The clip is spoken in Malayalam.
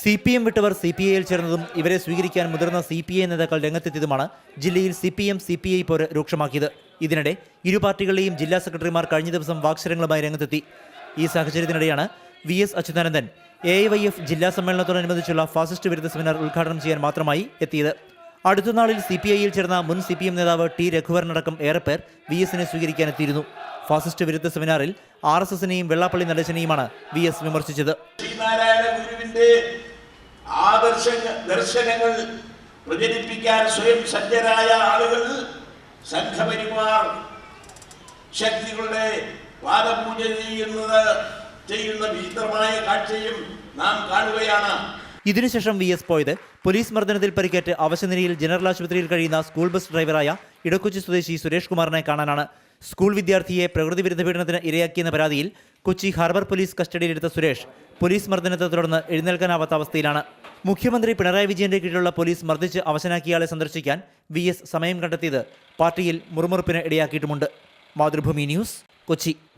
സി പി എം വിട്ടവർ സി പി ഐയിൽ ചേർന്നതും ഇവരെ സ്വീകരിക്കാൻ മുതിർന്ന സി പി ഐ നേതാക്കൾ രംഗത്തെത്തിയതുമാണ് ജില്ലയിൽ C P M C P I പോര് രൂക്ഷമാക്കിയത്. ഇതിനിടെ ഇരു പാർട്ടികളുടെയും ജില്ലാ സെക്രട്ടറിമാർ കഴിഞ്ഞ ദിവസം വാക്സരങ്ങളുമായി രംഗത്തെത്തി. ഈ സാഹചര്യത്തിനിടെയാണ് V S Achuthanandan A Y F ജില്ലാ സമ്മേളനത്തോടനുബന്ധിച്ചുള്ള ഫാസിസ്റ്റ് വിരുദ്ധ സെമിനാർ ഉദ്ഘാടനം ചെയ്യാൻ മാത്രമായി എത്തിയത്. അടുത്ത നാളിൽ സി പി ഐയിൽ ചേർന്ന മുൻ സി പി എം നേതാവ് ടി രഘുവരനടക്കം പേർ വി എസിനെ സ്വീകരിക്കാനെത്തിയിരുന്നു ഫാസിസ്റ്റ് വിരുദ്ധ സെമിനാറിൽ ആർ എസ് എസിനെയും വെള്ളാപ്പള്ളി നടേശനെയുമാണ് വി എസ് വിമർശിച്ചത്. ആദർശ ദർശനങ്ങൾ പ്രചരിപ്പിക്കാൻ സ്വയം സജ്ജരായ ആളുകൾ സംഘപരിവാർ ശക്തികളുടെ പാദപൂജ ചെയ്യുന്നത് ചെയ്യുന്ന വിചിത്രമായ കാഴ്ചയും നാം കാണുകയാണ്. ഇതിനുശേഷം വി എസ് പോയത് പോലീസ് മർദ്ദനത്തിൽ പരിക്കേറ്റ് അവശനിലയിൽ ജനറൽ ആശുപത്രിയിൽ കഴിയുന്ന സ്കൂൾ ബസ് ഡ്രൈവറായ ഇടക്കൊച്ചി സ്വദേശി സുരേഷ് കുമാറിനെ കാണാനാണ്. സ്കൂൾ വിദ്യാർത്ഥിയെ പ്രകൃതി വിരുദ്ധ പീഡനത്തിന് ഇരയാക്കിയെന്ന പരാതിയിൽ കൊച്ചി ഹാർബർ പോലീസ് കസ്റ്റഡിയിലെടുത്ത സുരേഷ് പോലീസ് മർദ്ദനത്തെ തുടർന്ന് എഴുന്നേൽക്കാനാവാത്ത അവസ്ഥയിലാണ്. മുഖ്യമന്ത്രി പിണറായി വിജയന്റെ കീഴിലുള്ള പോലീസ് മർദ്ദിച്ച് അവശനാക്കിയയാളെ സന്ദർശിക്കാൻ വി എസ് സമയം കണ്ടെത്തിയത് പാർട്ടിയിൽ മുറുമുറുപ്പിന് ഇടയാക്കിയിട്ടുമുണ്ട്. മാതൃഭൂമി ന്യൂസ് കൊച്ചി.